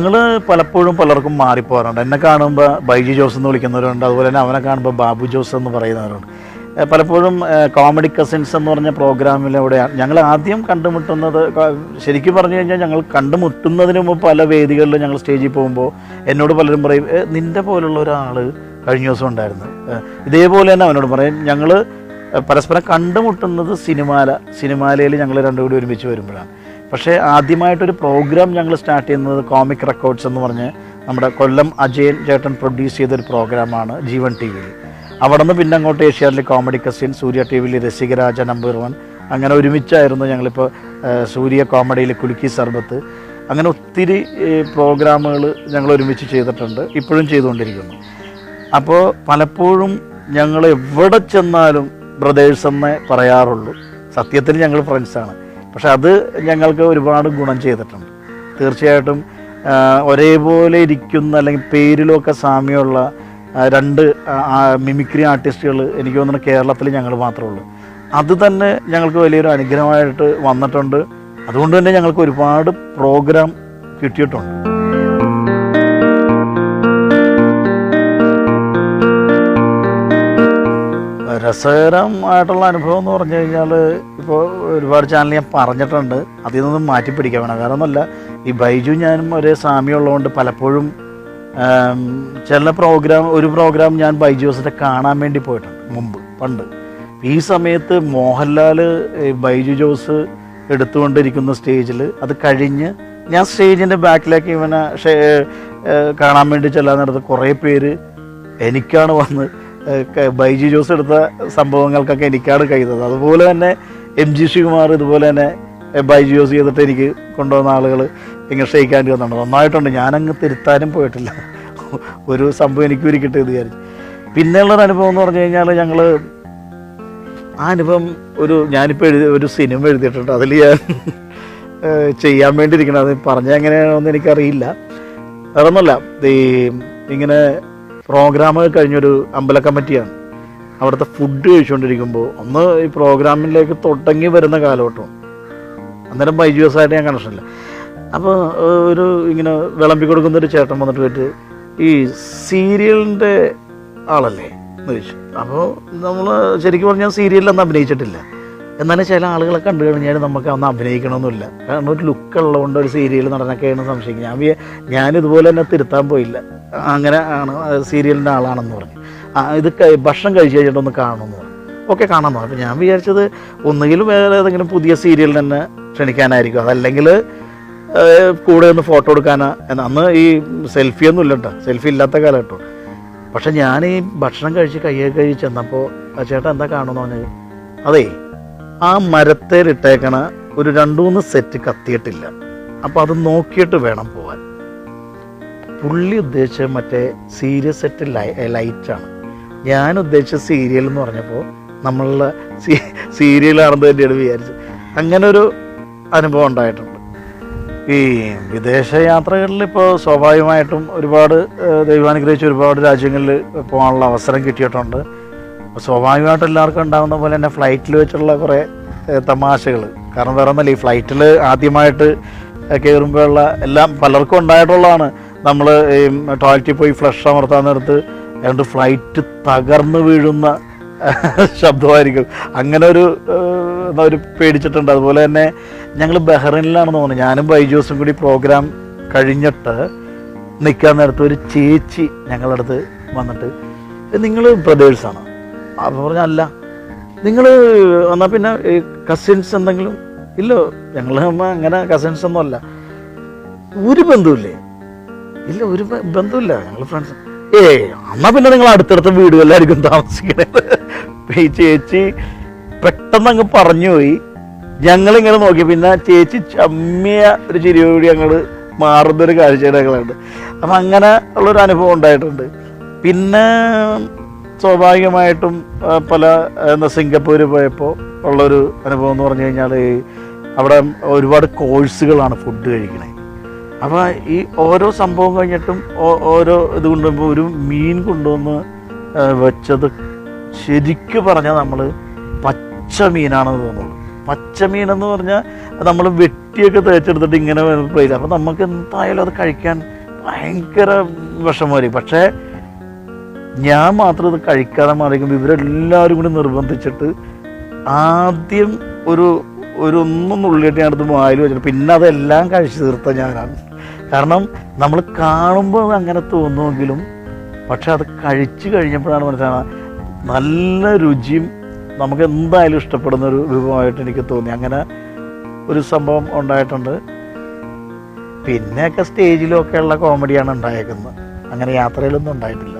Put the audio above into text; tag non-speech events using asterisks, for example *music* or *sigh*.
ഞങ്ങൾ പലപ്പോഴും പലർക്കും മാറിപ്പോകാറുണ്ട്. എന്നെ കാണുമ്പോൾ ബൈജി ജോസ് എന്ന് വിളിക്കുന്നവരുണ്ട്. അതുപോലെ തന്നെ അവനെ കാണുമ്പോൾ ബാബു ജോസ് എന്ന് പറയുന്നവരുണ്ട്. പലപ്പോഴും കോമഡി കസിൻസ് എന്ന് പറഞ്ഞ പ്രോഗ്രാമിലൂടെ ഞങ്ങൾ ആദ്യം കണ്ടുമുട്ടുന്നത് ശരിക്കും പറഞ്ഞു കഴിഞ്ഞാൽ ഞങ്ങൾ കണ്ടുമുട്ടുന്നതിന് മുമ്പ് പല വേദികളിലും ഞങ്ങൾ സ്റ്റേജിൽ പോകുമ്പോൾ എന്നോട് പലരും പറയും നിന്റെ പോലുള്ള ഒരാൾ കഴിഞ്ഞ ദിവസം ഉണ്ടായിരുന്നു. ഇതേപോലെ തന്നെ അവനോട് പറയും ഞങ്ങൾ പരസ്പരം കണ്ടുമുട്ടുന്നത് സിനിമാല സിനിമാലയിൽ ഞങ്ങൾ രണ്ടുപേരും ഒരുമിച്ച് വരുമ്പോഴാണ്. പക്ഷേ ആദ്യമായിട്ടൊരു പ്രോഗ്രാം ഞങ്ങൾ സ്റ്റാർട്ട് ചെയ്യുന്നത് കോമിക് റെക്കോർഡ്സ് എന്ന് പറഞ്ഞ് നമ്മുടെ കൊല്ലം അജയൻ ചേട്ടൻ പ്രൊഡ്യൂസ് ചെയ്തൊരു പ്രോഗ്രാമാണ് ജീവൻ ടി വിയിൽ അവിടെ നിന്ന് പിന്നെ അങ്ങോട്ട് ഏഷ്യാനിലെ കോമഡി കസിൻ സൂര്യ ടി വിയിൽ രസികരാജ നമ്പർ വൺ അങ്ങനെ ഒരുമിച്ചായിരുന്നു ഞങ്ങളിപ്പോൾ സൂര്യ കോമഡിയിൽ കുലുക്കി സർബത്ത്. അങ്ങനെ ഒത്തിരി പ്രോഗ്രാമുകൾ ഞങ്ങൾ ഒരുമിച്ച് ചെയ്തിട്ടുണ്ട് ഇപ്പോഴും ചെയ്തുകൊണ്ടിരിക്കുന്നു. അപ്പോൾ പലപ്പോഴും ഞങ്ങൾ എവിടെ ചെന്നാലും ബ്രദേഴ്സ് എന്നേ പറയാറുള്ളൂ. സത്യത്തിൽ ഞങ്ങൾ ഫ്രണ്ട്സാണ് പക്ഷെ അത് ഞങ്ങൾക്ക് ഒരുപാട് ഗുണം ചെയ്തിട്ടുണ്ട്. തീർച്ചയായിട്ടും ഒരേപോലെ ഇരിക്കുന്ന അല്ലെങ്കിൽ പേരിലൊക്കെ സാമ്യമുള്ള രണ്ട് മിമിക്രി ആർട്ടിസ്റ്റുകൾ എനിക്ക് തോന്നുന്നു കേരളത്തിൽ ഞങ്ങൾ മാത്രമേ ഉള്ളൂ. അത് തന്നെ ഞങ്ങൾക്ക് വലിയൊരു അനുഗ്രഹമായിട്ട് വന്നിട്ടുണ്ട്. അതുകൊണ്ട് തന്നെ ഞങ്ങൾക്ക് ഒരുപാട് പ്രോഗ്രാം കിട്ടിയിട്ടുണ്ട്. രസകരമായിട്ടുള്ള അനുഭവം എന്ന് പറഞ്ഞു കഴിഞ്ഞാൽ ഇപ്പോൾ ഒരുപാട് ചാനൽ ഞാൻ പറഞ്ഞിട്ടുണ്ട്. അതിൽ നിന്നും മാറ്റി പിടിക്കാൻ വേണം. കാരണം ഒന്നല്ല ഈ ബൈജു ഞാനും ഒരേ സാമ്യമുള്ളതുകൊണ്ട് പലപ്പോഴും ചില പ്രോഗ്രാം ഒരു പ്രോഗ്രാം ഞാൻ ബൈജു ജോസിന്റെ കാണാൻ വേണ്ടി പോയിട്ടുണ്ട് മുമ്പ് പണ്ട്. ഈ സമയത്ത് മോഹൻലാൽ ബൈജു ജോസ് എടുത്തുകൊണ്ടിരിക്കുന്ന സ്റ്റേജിൽ അത് കഴിഞ്ഞ് ഞാൻ സ്റ്റേജിന്റെ ബാക്കിലേക്ക് ഇവനെ കാണാൻ വേണ്ടി ചെല്ലാൻ നേരത്ത് കുറേ പേര് എനിക്കാണ് വന്ന് ബൈജി ജോസ് എടുത്ത സംഭവങ്ങൾക്കൊക്കെ എനിക്കാണ് കഴിയുന്നത്. അതുപോലെ തന്നെ എം ജി ശ്രീകുമാർ ഇതുപോലെ തന്നെ ബൈജി ജോസ് ചെയ്തിട്ട് എനിക്ക് കൊണ്ടുവന്ന ആളുകൾ ഇങ്ങനെ ഷെയ്ക്കാണ്ടി വന്നിട്ടുണ്ട്. നന്നായിട്ടുണ്ട്. ഞാനങ്ങ് തിരുത്താനും പോയിട്ടില്ല. ഒരു സംഭവം എനിക്ക് ഒരു കിട്ടിയത് വിചാരിച്ചു. പിന്നെയുള്ളൊരു അനുഭവം എന്ന് പറഞ്ഞു കഴിഞ്ഞാൽ ഞങ്ങൾ ആ അനുഭവം ഒരു ഞാനിപ്പോൾ എഴുതി ഒരു സിനിമ എഴുതിയിട്ടുണ്ട്. അതിൽ ഞാൻ ചെയ്യാൻ വേണ്ടിയിരിക്കണം അത് പറഞ്ഞാൽ എങ്ങനെയാണെന്ന് എനിക്കറിയില്ല. വേറൊന്നുമല്ല. ഈ ഇങ്ങനെ പ്രോഗ്രാം കഴിഞ്ഞൊരു അമ്പല കമ്മിറ്റിയാണ്. അവിടുത്തെ ഫുഡ് കഴിച്ചുകൊണ്ടിരിക്കുമ്പോൾ ഒന്ന് ഈ പ്രോഗ്രാമിലേക്ക് തുടങ്ങി വരുന്ന കാലഘട്ടം. അന്നേരം ബൈജുവസായിട്ട് ഞാൻ കണക്ഷനില്ല അപ്പോൾ ഒരു ഇങ്ങനെ വിളമ്പി കൊടുക്കുന്ന ഒരു ചേട്ടൻ വന്നിട്ട് പോയിട്ട് ഈ സീരിയലിന്റെ ആളല്ലേ? എന്ന് ചോദിച്ചു. അപ്പോൾ നമ്മൾ ശരിക്കും പറഞ്ഞാൽ സീരിയലിലൊന്നും അഭിനയിച്ചിട്ടില്ല. എന്നാലും ചില ആളുകളെ കണ്ടു കഴിഞ്ഞാൽ നമുക്ക് അന്ന് അഭിനയിക്കണമെന്നില്ല കാരണം ഒരു ലുക്ക് ഉള്ളതുകൊണ്ട് ഒരു സീരിയൽ നടനൊക്കെയാണ് സംശയിക്കുന്നത് ഞാൻ ഞാൻ ഇതുപോലെ തന്നെ തിരുത്താൻ പോയില്ല. അങ്ങനെ ആണ് സീരിയലിന്റെ ആളാണെന്ന് പറഞ്ഞു. ഇത് ഭക്ഷണം കഴിച്ച് കഴിഞ്ഞിട്ടൊന്ന് കാണണമെന്ന് പറഞ്ഞു. ഓക്കെ കാണാൻ പറഞ്ഞു അപ്പോൾ ഞാൻ വിചാരിച്ചത് ഒന്നുകിലും വേറെ ഏതെങ്കിലും പുതിയ സീരിയൽ തന്നെ ക്ഷണിക്കാനായിരിക്കും. അതല്ലെങ്കിൽ കൂടെ ഒന്ന് ഫോട്ടോ എടുക്കാനാ. അന്ന് ഈ സെൽഫി ഒന്നും ഇല്ല കേട്ടോ. സെൽഫി ഇല്ലാത്ത കാലഘട്ടം പക്ഷെ ഞാൻ ഈ ഭക്ഷണം കഴിച്ച് കയ്യൊക്കെ കഴിച്ച് ചെന്നപ്പോൾ ചേട്ടാ എന്താ കാണുമെന്ന് പറഞ്ഞത് അതേ ആ മരത്തെ മരത്തേലിട്ടേക്കണ ഒരു രണ്ടു മൂന്ന് സെറ്റ് കത്തിയിട്ടില്ല. അപ്പോൾ അത് നോക്കിയിട്ട് വേണം പോവാൻ. പുള്ളി ഉദ്ദേശിച്ച മറ്റേ സീരിയസ് സെറ്റ് ലൈ ലൈറ്റാണ് ഞാൻ ഉദ്ദേശിച്ച സീരിയൽ എന്ന് പറഞ്ഞപ്പോൾ നമ്മളുടെ സീരിയലാണെന്ന് തന്നെയാണ് വിചാരിച്ചത്. അങ്ങനെ ഒരു അനുഭവം ഉണ്ടായിട്ടുണ്ട്. ഈ വിദേശ യാത്രകളിൽ ഇപ്പോൾ സ്വാഭാവികമായിട്ടും ഒരുപാട് ദൈവാനുഗ്രഹിച്ച് ഒരുപാട് രാജ്യങ്ങളിൽ പോകാനുള്ള അവസരം കിട്ടിയിട്ടുണ്ട്. അപ്പോൾ സ്വാഭാവികമായിട്ടും എല്ലാവർക്കും ഉണ്ടാകുന്ന പോലെ തന്നെ ഫ്ലൈറ്റിൽ വെച്ചുള്ള കുറേ തമാശകൾ കാരണം വേറെ ഒന്നല്ല ഈ ഫ്ലൈറ്റിൽ ആദ്യമായിട്ട് കയറുമ്പോഴുള്ള എല്ലാം പലർക്കും ഉണ്ടായിട്ടുള്ളതാണ്. നമ്മൾ ഈ ടോയ്ലറ്റിൽ പോയി ഫ്ലഷ് അമർത്താൻ നേരത്ത് രണ്ട് ഫ്ലൈറ്റ് തകർന്നു വീഴുന്ന ശബ്ദമായിരിക്കും. അങ്ങനെ ഒരു എന്താ ഒരു പേടിച്ചിട്ടുണ്ട്. അതുപോലെ തന്നെ ഞങ്ങൾ ബഹ്റൈനിലാണെന്ന് തോന്നുന്നു. ഞാനും ബൈജൂസും കൂടി പ്രോഗ്രാം കഴിഞ്ഞിട്ട് നിൽക്കാൻ നേരത്ത് ഒരു ചേച്ചി ഞങ്ങളുടെ വന്നിട്ട് നിങ്ങൾ ബ്രദേഴ്സാണ് അപ്പോൾ പറഞ്ഞ അല്ല. നിങ്ങൾ എന്നാൽ പിന്നെ കസിൻസ് എന്തെങ്കിലും? ഇല്ലോ ഞങ്ങൾ അങ്ങനെ കസിൻസ് ഒന്നും അല്ല. ഒരു ബന്ധുവില്ലേ? ഇല്ല ഒരു ബന്ധുവില്ല ഞങ്ങൾ ഫ്രണ്ട്സ് ഏ എന്നാ പിന്നെ നിങ്ങൾ അടുത്തടുത്ത വീടുകളിലായിരിക്കും താമസിക്കണത്. *laughs* ഈ ചേച്ചി പെട്ടെന്ന് അങ്ങ് പറഞ്ഞു പോയി ഞങ്ങളിങ്ങനെ നോക്കി. പിന്നെ ചേച്ചി ചമ്മിയ ഒരു ചിരിയോടി ഞങ്ങൾ മാറുന്നൊരു കാഴ്ചയുടെ ഞങ്ങളുണ്ട് അപ്പം അങ്ങനെ ഉള്ളൊരു അനുഭവം ഉണ്ടായിട്ടുണ്ട്. പിന്നെ സ്വാഭാവികമായിട്ടും പല എന്താ സിംഗപ്പൂർ പോയപ്പോൾ ഉള്ളൊരു അനുഭവം എന്ന് പറഞ്ഞു കഴിഞ്ഞാൽ അവിടെ ഒരുപാട് കോഴ്സുകളാണ് ഫുഡ് കഴിക്കണേ. അപ്പോൾ ഈ ഓരോ സംഭവം കഴിഞ്ഞിട്ടും ഓരോ ഇത് കൊണ്ടുവരുമ്പോൾ ഒരു മീൻ കൊണ്ടുവന്ന് വെച്ചത് ശരിക്കും പറഞ്ഞാൽ നമ്മൾ പച്ച മീനാണെന്ന് തോന്നുന്നത് പച്ച മീനെന്ന് പറഞ്ഞാൽ നമ്മൾ വെട്ടിയൊക്കെ തേച്ചെടുത്തിട്ട് ഇങ്ങനെ പ്ലേറ്റ്. അപ്പോൾ നമുക്ക് എന്തായാലും അത് കഴിക്കാൻ ഭയങ്കര വിഷമമായിരിക്കും. പക്ഷേ ഞാൻ മാത്രം ഇത് കഴിക്കാതെ മാറിക്കുമ്പോൾ ഇവരെല്ലാവരും കൂടി നിർബന്ധിച്ചിട്ട് ആദ്യം ഒരു ഒരു ഒന്നും നുള്ളിയിട്ട് ഞാനത് വായിൽ വെച്ചിട്ട് പിന്നെ അതെല്ലാം കഴിച്ചു തീർത്ത ഞാനാണ്. കാരണം നമ്മൾ കാണുമ്പോൾ അത് അങ്ങനെ തോന്നുമെങ്കിലും പക്ഷെ അത് കഴിച്ചു കഴിഞ്ഞപ്പോഴാണ് മനസ്സിലാണ് നല്ല രുചിയും നമുക്ക് എന്തായാലും ഇഷ്ടപ്പെടുന്ന ഒരു വിഭവമായിട്ട് എനിക്ക് തോന്നി. അങ്ങനെ ഒരു സംഭവം ഉണ്ടായിട്ടുണ്ട്. പിന്നെയൊക്കെ സ്റ്റേജിലൊക്കെയുള്ള കോമഡിയാണ് ഉണ്ടായേക്കുന്നത്. അങ്ങനെ യാത്രയിലൊന്നും ഉണ്ടായിട്ടില്ല.